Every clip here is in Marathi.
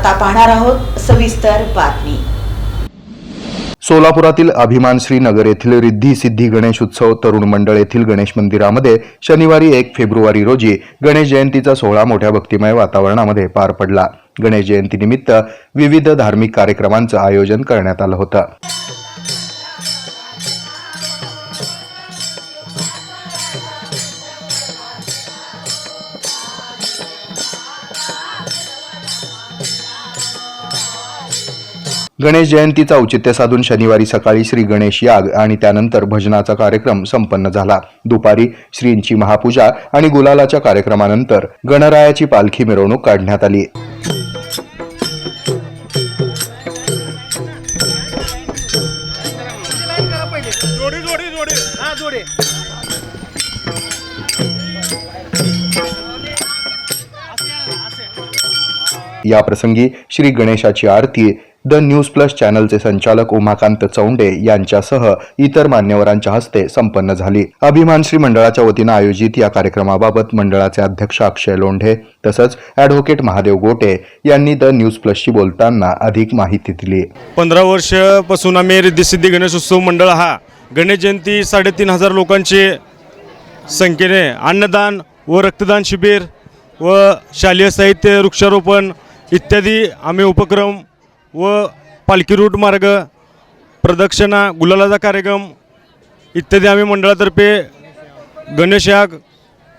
आता पाहणार आहोत सविस्तर बातमी. सोलापुरातील अभिमान श्रीनगर येथील रिद्धी सिद्धी गणेश उत्सव तरुण मंडळ येथील गणेश मंदिरामध्ये शनिवारी एक फेब्रुवारी रोजी गणेश जयंतीचा सोहळा मोठ्या भक्तिमय वातावरणामध्ये पार पडला. गणेश जयंतीनिमित्त विविध धार्मिक कार्यक्रमांचं आयोजन करण्यात आलं होतं. गणेश जयंतीचा औचित्य साधून शनिवारी सकाळी श्री गणेश याग आणि त्यानंतर भजनाचा कार्यक्रम संपन्न झाला. दुपारी श्रींची महापूजा आणि गुलालाच्या कार्यक्रमानंतर गणरायाची पालखी मिरवणूक काढण्यात आली. या प्रसंगी श्री गणेशाची आरती द न्यूज प्लस चॅनलचे संचालक उमाकांत चौंडे यांच्यासह इतर मान्यवरांच्या हस्ते संपन्न झाली. अभिमान श्री मंडळाच्या वतीनं आयोजित या कार्यक्रमाबाबत मंडळाचे अध्यक्ष अक्षय लोंढे तसंच ॲडव्होकेट महादेव गोटे यांनी द न्यूज प्लसशी बोलताना अधिक माहिती दिली. पंधरा वर्षापासून आम्ही रिद्धिसिद्धी गणेश उत्सव मंडळ हा गणेश जयंती साडेतीन हजार लोकांचे संख्येने अन्नदान व रक्तदान शिबिर व शालेय साहित्य वृक्षारोपण इत्यादी आम्ही उपक्रम व पालखी रूट मार्ग प्रदक्षिणा गुलालाचा कार्यक्रम इत्यादी आम्ही मंडळातर्फे गणेश याग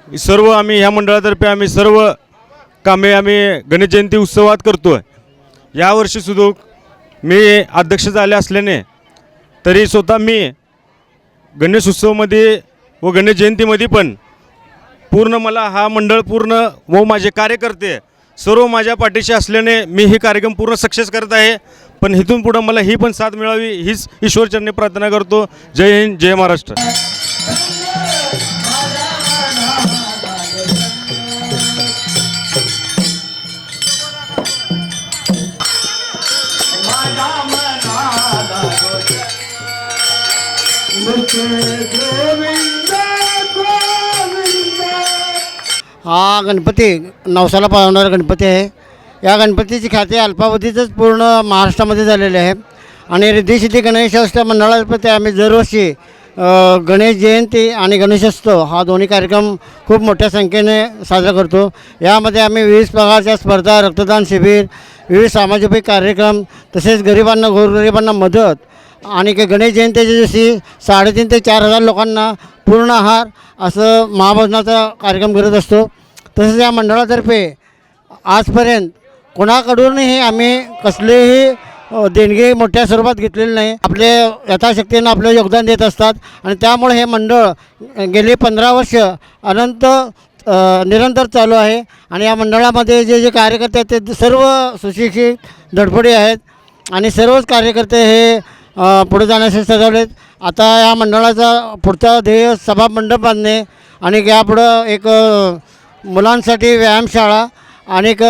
सर्व आम्ही ह्या मंडळातर्फे आम्ही सर्व कामे आम्ही गणेश जयंती उत्सवात करतो आहे यावर्षी सुद्धा मी अध्यक्ष झाले असल्याने तरी स्वतः मी गणेश उत्सवमध्ये व गणेश जयंतीमध्ये पण पूर्ण मला हा मंडळ पूर्ण व माझे कार्यकर्ते सर्व माझ्या पाठीशी असल्याने मी हे कार्यक्रम पूर्ण सक्सेस करत आहे पण इथून पुढं मला ही पण साथ मिळावी हीच ईश्वरचरणी प्रार्थना करतो जय हिंद जय महाराष्ट्र हा गणपती नवसाला पावणारा गणपती आहे. या गणपतीची ख्याती अल्पावधीतच पूर्ण महाराष्ट्रामध्ये झालेली आहे. आणि रिद्धिसिद्धी गणेशोत्सव मंडळातर्फे आम्ही दरवर्षी गणेश जयंती आणि गणेशोत्सव हा दोन्ही कार्यक्रम खूप मोठ्या संख्येने साजरा करतो. यामध्ये आम्ही विविध प्रकारच्या स्पर्धा रक्तदान शिबिर विविध सामाजिक कार्यक्रम तसेच गरिबांना गोरगरिबांना मदत आणि गणेश जयंतीच्या दिवशी साडेतीन ते चार हजार लोकांना पूर्ण आहार असं महाभोजनाचा कार्यक्रम करत असतो. तसेच या मंडळातर्फे आजपर्यंत कोणाकडूनही आम्ही कसलेही देणगी मोठ्या स्वरूपात घेतलेली नाही. आपले यथाशक्तीनं आपलं योगदान देत असतात आणि त्यामुळे हे मंडळ गेली पंधरा वर्ष अनंत निरंतर चालू आहे. आणि या मंडळामध्ये जे जे कार्यकर्ते आहेत ते सर्व सुशिक्षित धडपडी आहेत. आणि सर्वच कार्यकर्ते हे पुढे जाण्यासाठी सजवलेत. आता या मंडळाचा पुढचा ध्येय सभा मंडप बांधणे आणि यापुढं एक मुलांसाठी व्यायामशाळा आणि एक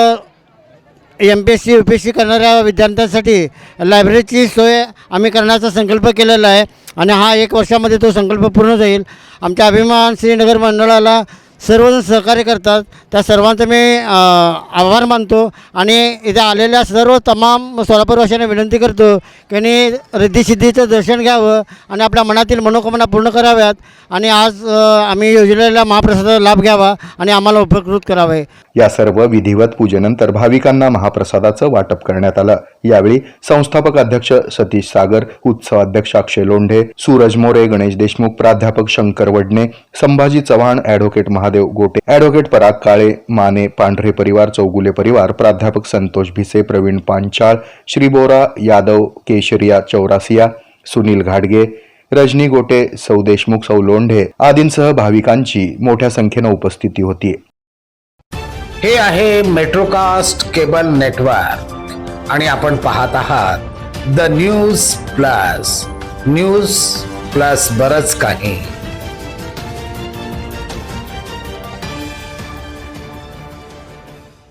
M P S C U P S C करणाऱ्या विद्यार्थ्यांसाठी लायब्ररीची सोय आम्ही करण्याचा संकल्प केलेला आहे. आणि हा एक वर्षामध्ये तो संकल्प पूर्ण जाईल. आमच्या अभिमान श्रीनगर मंडळाला सर्वजण सहकार्य करतात. त्या सर्वांचं मी आभार मानतो आणि इथे आलेल्या सर्व तमाम सोलापूरवासियांना विनंती करतो की त्यांनी रिद्धिसिद्धीचं दर्शन घ्यावं आणि आपल्या मनातील मनोकामना पूर्ण कराव्यात आणि आज आम्ही योजलेल्या महाप्रसादाचा लाभ घ्यावा आणि आम्हाला उपकृत करावे. या सर्व विधिवत पूजेनंतर भाविकांना महाप्रसादाचं वाटप करण्यात आलं. यावेळी संस्थापक अध्यक्ष सतीश सागर उत्सव अध्यक्ष अक्षय लोंढे सूरज मोरे गणेश देशमुख प्राध्यापक शंकर वडणे संभाजी चव्हाण ॲडव्होकेट महा महादेव गोटे ॲडव्होकेट पराग काळे माने पांढरे परिवार चौगुले परिवार प्राध्यापक संतोष भिसे प्रवीण पांचाळ श्रीबोरा यादव केशरिया चौरासिया सुनील घाडगे रजनी गोटे सौ देशमुख सौ लोंढे आदींसह भाविकांची मोठ्या संख्येनं उपस्थिती होती. हे आहे मेट्रोकास्ट केबल नेटवर्क आणि आपण पाहत आहात the news plus news plus बरच काही.